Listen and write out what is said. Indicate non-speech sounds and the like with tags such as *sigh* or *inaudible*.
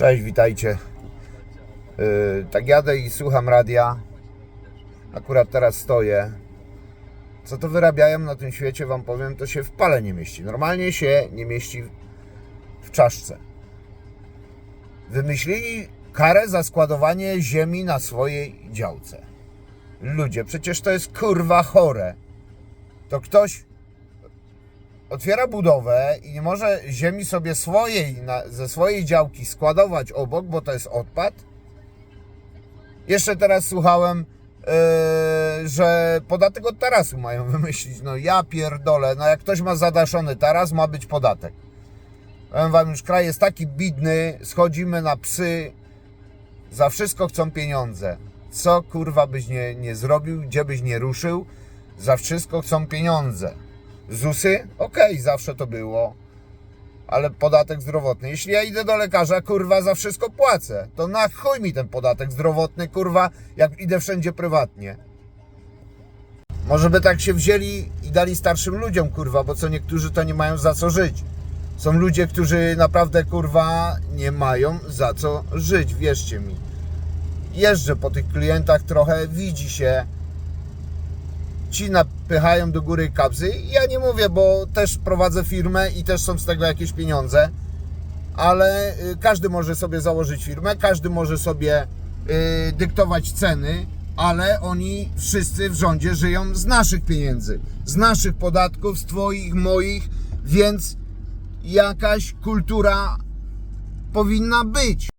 Cześć, witajcie. Yy, tak jadę i słucham radia. Akurat teraz stoję. Co to wyrabiają na tym świecie, wam powiem, to się w pale nie mieści. Normalnie się nie mieści w czaszce. Wymyślili karę za składowanie ziemi na swojej działce. Ludzie, przecież to jest kurwa chore. To ktoś otwiera budowę i nie może ziemi sobie swojej, ze swojej działki składować obok, bo to jest odpad. Jeszcze teraz słuchałem, yy, że podatek od tarasu mają *laughs* wymyślić. No ja pierdolę, no jak ktoś ma zadaszony taras, ma być podatek. Powiem wam, już kraj jest taki bidny, schodzimy na psy, za wszystko chcą pieniądze. Co kurwa byś nie, nie zrobił, gdzie byś nie ruszył, za wszystko chcą pieniądze. ZUSy? Okej, zawsze to było. Ale podatek zdrowotny. Jeśli ja idę do lekarza, kurwa, za wszystko płacę. To na chuj mi ten podatek zdrowotny, kurwa, jak idę wszędzie prywatnie. Może by tak się wzięli i dali starszym ludziom, kurwa, bo co niektórzy to nie mają za co żyć. Są ludzie, którzy naprawdę, kurwa, nie mają za co żyć, wierzcie mi. Jeżdżę po tych klientach trochę, widzi się, ci napychają do góry kabzy. Ja nie mówię, bo też prowadzę firmę i też są z tego jakieś pieniądze, ale y, każdy może sobie założyć firmę, każdy może sobie y, dyktować ceny, ale oni wszyscy w rządzie żyją z naszych pieniędzy, z naszych podatków, z Twoich, moich, więc jakaś kultura powinna być.